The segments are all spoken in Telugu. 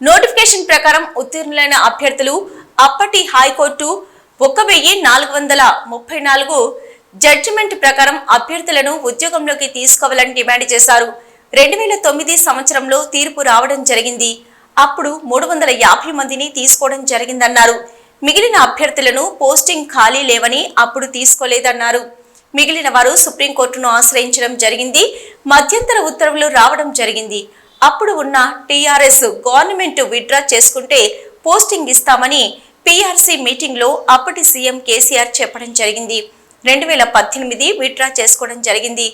నోటిఫికేషన్ ప్రకారం ఉత్తీర్ణులైన అభ్యర్థులు అప్పటి హైకోర్టు ఒక వెయ్యి నాలుగు వందల ముప్పై నాలుగు జడ్జిమెంట్ ప్రకారం అభ్యర్థులను ఉద్యోగంలోకి తీసుకోవాలని డిమాండ్ చేశారు. రెండు వేల తొమ్మిది సంవత్సరంలో తీర్పు రావడం జరిగింది. అప్పుడు మూడు వందల యాభై మందిని తీసుకోవడం జరిగిందన్నారు. మిగిలిన అభ్యర్థులను పోస్టింగ్ ఖాళీ లేవని అప్పుడు తీసుకోలేదన్నారు. మిగిలిన వారు సుప్రీంకోర్టును ఆశ్రయించడం జరిగింది. మధ్యంతర ఉత్తర్వులు రావడం జరిగింది. అప్పుడు ఉన్న టీఆర్ఎస్ గవర్నమెంట్ విత్డ్రా చేసుకుంటే పోస్టింగ్ ఇస్తామని పీఆర్సీ మీటింగ్లో అప్పటి సీఎం కేసీఆర్ చెప్పడం జరిగింది. రెండు వేల పద్దెనిమిది విత్డ్రా చేసుకోవడం జరిగింది.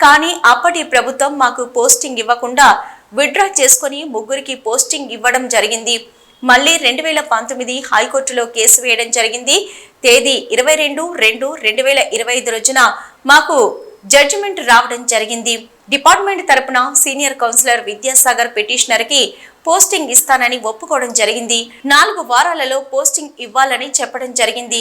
కానీ అప్పటి ప్రభుత్వం మాకు పోస్టింగ్ ఇవ్వకుండా విత్డ్రా చేసుకొని ముగ్గురికి పోస్టింగ్ ఇవ్వడం జరిగింది. మళ్ళీ రెండు వేల పంతొమ్మిది హైకోర్టులో కేసు వేయడం జరిగింది. తేదీ ఇరవై రెండు రెండు రెండు వేల ఇరవై ఐదు రోజున మాకు జడ్జిమెంట్ రావడం జరిగింది. డిపార్ట్మెంట్ తరపున సీనియర్ కౌన్సిలర్ విద్యాసాగర్ పిటిషనర్కి పోస్టింగ్ ఇస్తానని ఒప్పుకోవడం జరిగింది. నాలుగు వారాలలో పోస్టింగ్ ఇవ్వాలని చెప్పడం జరిగింది.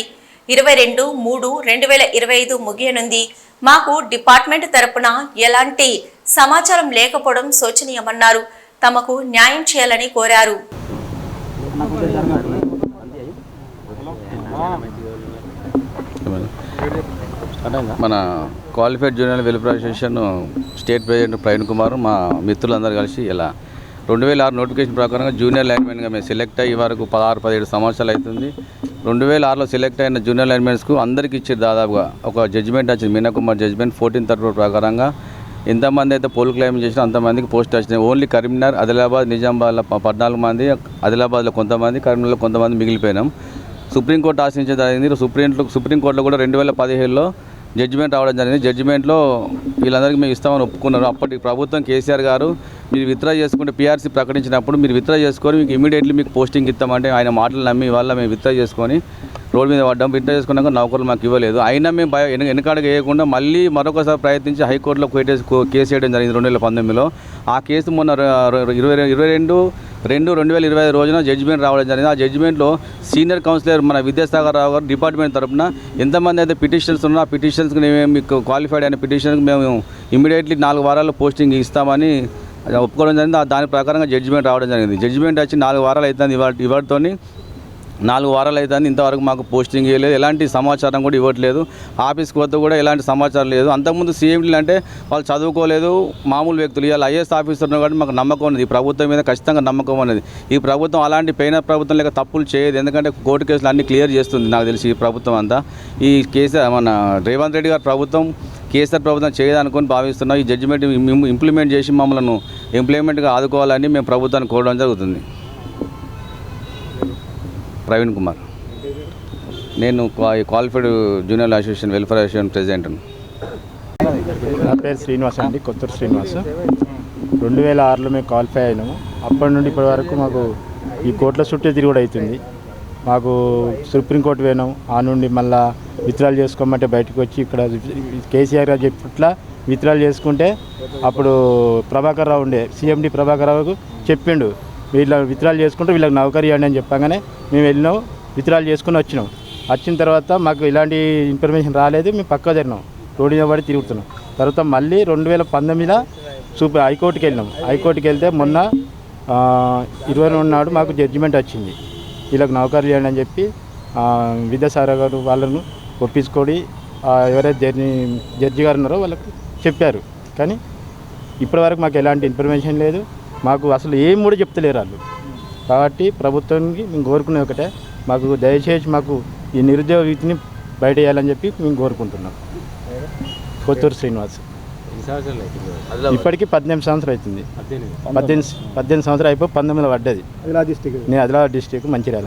ఇరవై రెండు మూడు రెండు వేల ఇరవై ఐదు ముగియనుంది. మాకు డిపార్ట్మెంట్ తరపున ఎలాంటి సమాచారం లేకపోవడం శోచనీయమన్నారు. తమకు న్యాయం చేయాలని కోరారు. మన qualified junior welfare association state president Praveen Kumar మా మిత్రులందరూ కలిసి ఇలా రెండు వేల ఆరు నోటిఫికేషన్ ప్రకారంగా జూనియర్ లైన్మెన్గా మేము సెలెక్ట్ అయ్యే వరకు పదహారు పదిహేడు సంవత్సరాలు అవుతుంది. రెండు వేల ఆరులో సెలెక్ట్ అయిన జూనియర్ లైన్మెన్స్కు అందరికి ఇచ్చారు దాదాపుగా ఒక జడ్జిమెంట్ వచ్చింది. Meena Kumar judgement fourteen thirty ప్రకారంగా ఎంతమంది అయితే పోల్ క్లైమ్ చేసినా అంతమందికి పోస్ట్ వచ్చినాయి ఓన్లీ కరీంనగర్ ఆదిలాబాద్ నిజామాబాద్లో పద్నాలుగు మంది ఆదిలాబాద్లో కొంతమంది కరీంనగర్లో కొంతమంది మిగిలిపోయినాం. సుప్రీంకోర్టు ఆశించేది జరిగింది సుప్రీం సుప్రీంకోర్టులో కూడా రెండు వేల పదిహేడులో జడ్జిమెంట్ రావడం జరిగింది. జడ్జిమెంట్లో వీళ్ళందరికీ మేము ఇస్తామని ఒప్పుకున్నారు. అప్పటి ప్రభుత్వం కేసీఆర్ గారు మీరు విత్డ్రా చేసుకుంటే పీఆర్సీ ప్రకటించినప్పుడు మీరు విత్డ్రా చేసుకొని మీకు ఇమీడియట్లీ మీకు పోస్టింగ్ ఇస్తామంటే ఆయన మాటలు నమ్మి వాళ్ళ మేము విత్డ్రా చేసుకొని రోడ్ మీద పడ్డాం. విత్డ్రా చేసుకున్నాక నౌకర్లు మాకు ఇవ్వలేదు. అయినా మేము భయ వెన- వేయకుండా మళ్ళీ మరొకసారి ప్రయత్నించి హైకోర్టులో కేసు కేసు వేయడం జరిగింది రెండు వేల పంతొమ్మిదిలో. ఆ కేసు మొన్న ఇరవై ఇరవై రెండు రెండు రెండు వేల ఇరవై ఐదు రోజున జడ్జిమెంట్ రావడం జరిగింది. ఆ జడ్జిమెంట్లో సీనియర్ కౌన్సిలర్ మన విద్యాసాగర్ రావు గారు డిపార్ట్మెంట్ తరపున ఎంతమంది అయితే పిటిషన్స్ ఉన్నా ఆ పిటిషన్స్కి మేము మీకు క్వాలిఫైడ్ అయిన పిటిషన్కి మేము ఇమీడియట్లీ నాలుగు వారాల్లో పోస్టింగ్ ఇస్తామని ఒప్పుకోవడం జరిగింది. ఆ దాని ప్రకారంగా జడ్జిమెంట్ రావడం జరిగింది. జడ్జిమెంట్ వచ్చి నాలుగు వారాలు అవుతుంది ఇవాళ ఇవాటితోని నాలుగు వారాలు అవుతుంది ఇంతవరకు మాకు పోస్టింగ్ ఇవ్వలేదు ఎలాంటి సమాచారం కూడా ఇవ్వట్లేదు. ఆఫీస్కి వద్ద కూడా ఎలాంటి సమాచారం లేదు. అంతకుముందు సీఎంలు అంటే వాళ్ళు చదువుకోలేదు మామూలు వ్యక్తులు. ఇవాళ ఐఏఎస్ ఆఫీసర్ కాబట్టి మాకు నమ్మకం ఉన్నది. ఈ ప్రభుత్వం మీద ఖచ్చితంగా నమ్మకం అనేది ఈ ప్రభుత్వం అలాంటి పైన ప్రభుత్వం లేక తప్పులు చేయదు. ఎందుకంటే కోర్టు కేసులు అన్ని క్లియర్ చేస్తుంది నాకు తెలిసి ఈ ప్రభుత్వం అంతా. ఈ కేసీఆర్ మన రేవంత్ రెడ్డి గారి ప్రభుత్వం కేసీఆర్ ప్రభుత్వం చేయదనుకొని భావిస్తున్నాం. ఈ జడ్జిమెంట్ ఇంప్లిమెంట్ చేసి మమ్మల్ని ఇంప్లిమెంట్గా ఆదుకోవాలని మేము ప్రభుత్వాన్ని కోరడం జరుగుతుంది. ప్రవీణ్ కుమార్. నేను qualified junior association welfare association president నా పేరు శ్రీనివాస్ అండి కొత్తూరు శ్రీనివాస్. రెండు వేల ఆరులో మేము క్వాలిఫై అయినాము. అప్పటి నుండి ఇప్పటి వరకు మాకు ఈ కోర్టుల చుట్టే తిరుగుడు అవుతుంది. మాకు సుప్రీంకోర్టు పోయినాం ఆ నుండి మళ్ళా విత్డ్రాల్ చేసుకోమంటే బయటకు వచ్చి ఇక్కడ కేసీఆర్ గారు చెప్పట్లా విత్డ్రాల్ చేసుకుంటే అప్పుడు ప్రభాకర్ రావు ఉండే సీఎండి ప్రభాకర్ రావుకు చెప్పిండు. వీళ్ళ విత్డ్రాల్ చేసుకుంటే వీళ్ళకి నౌకరీ ఇవ్వండి అని చెప్పగానే మేము వెళ్ళినాం విత్డ్రాల్ చేసుకుని వచ్చినాం. వచ్చిన తర్వాత మాకు ఇలాంటి ఇన్ఫర్మేషన్ రాలేదు మేము పక్క జరిగినాం. రోడ్డు పడి తిరుగుతున్నాం. తర్వాత మళ్ళీ రెండు వేల పంతొమ్మిదిలో సూపర్ హైకోర్టుకి వెళ్ళినాం. హైకోర్టుకి వెళ్తే మొన్న ఇరవై రెండు నాడు మాకు జడ్జిమెంట్ వచ్చింది. వీళ్ళకి నౌకరీ చేయండి అని చెప్పి ఆ, విద్యాసాగర్ గారు వాళ్ళను ఒప్పించుకొని ఎవరైతే జడ్జి జడ్జి గారు ఉన్నారో వాళ్ళకి చెప్పారు. కానీ ఇప్పటివరకు మాకు ఎలాంటి ఇన్ఫర్మేషన్ లేదు. మాకు అసలు ఏం కూడా చెప్తలేరు వాళ్ళు. కాబట్టి ప్రభుత్వానికి మేము కోరుకునేది ఒకటే. మాకు దయచేసి మాకు ఈ నిరుద్యోగ వీటిని బయట వేయాలని చెప్పి మేము కోరుకుంటున్నాం. కొత్తూరు శ్రీనివాస్. ఇప్పటికీ పద్దెనిమిది సంవత్సరాలు అవుతుంది. పద్దెనిమిది. పద్దెనిమిది సంవత్సరాలు అయిపోయి పంతొమ్మిదిలో పడ్డది. నేను ఆదిలాబాద్ డిస్టిక్ మంచిర్యాల